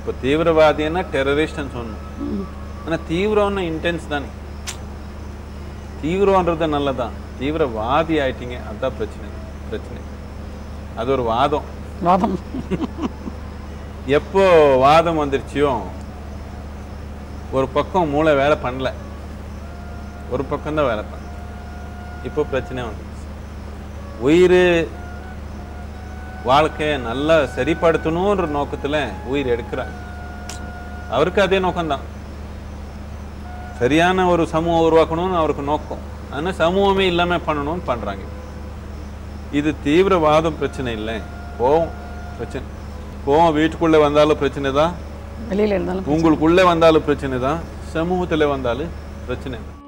இப்போ தீவிரவாதின்னா டெரரிஸ்ட்னு சொன்னோம். ஆனால் தீவிரம்னு இன்டென்ஸ் தானே. தீவிரம்ன்றது நல்லதான் தீவிரவாதி ஆயிட்டீங்க அதுதான் பிரச்சனை பிரச்சனை. அது ஒரு வாதம். வாதம். எப்போ வாதம் வந்துருச்சியோ ஒரு பக்கம் மூளை வேலை பண்ணல. ஒரு பக்கம் தான் வேலை பண்ண இப்போ பிரச்சனை வந்துருச்சு. உயிர் வாழ்க்கையை நல்லா சரிப்படுத்தணுன்ற நோக்கத்துல உயிர் எடுக்கிறாங்க அவருக்கு அதே நோக்கம்தான். சரியான ஒரு சமூகம் உருவாக்கணும்னு அவருக்கு நோக்கம். ஆனால் சமூகமே இல்லாமல் பண்ணணும்னு பண்ணுறாங்க இது தீவிரவாதம் பிரச்சனை இல்லை. கோவம் பிரச்சனை. கோவம் வீட்டுக்குள்ளே வந்தாலும் பிரச்சனை தான் வெளியில இருந்தாலும் உங்களுக்குள்ளே வந்தாலும் பிரச்சனை தான் சமூகத்தில் வந்தாலும் பிரச்சனை. தான்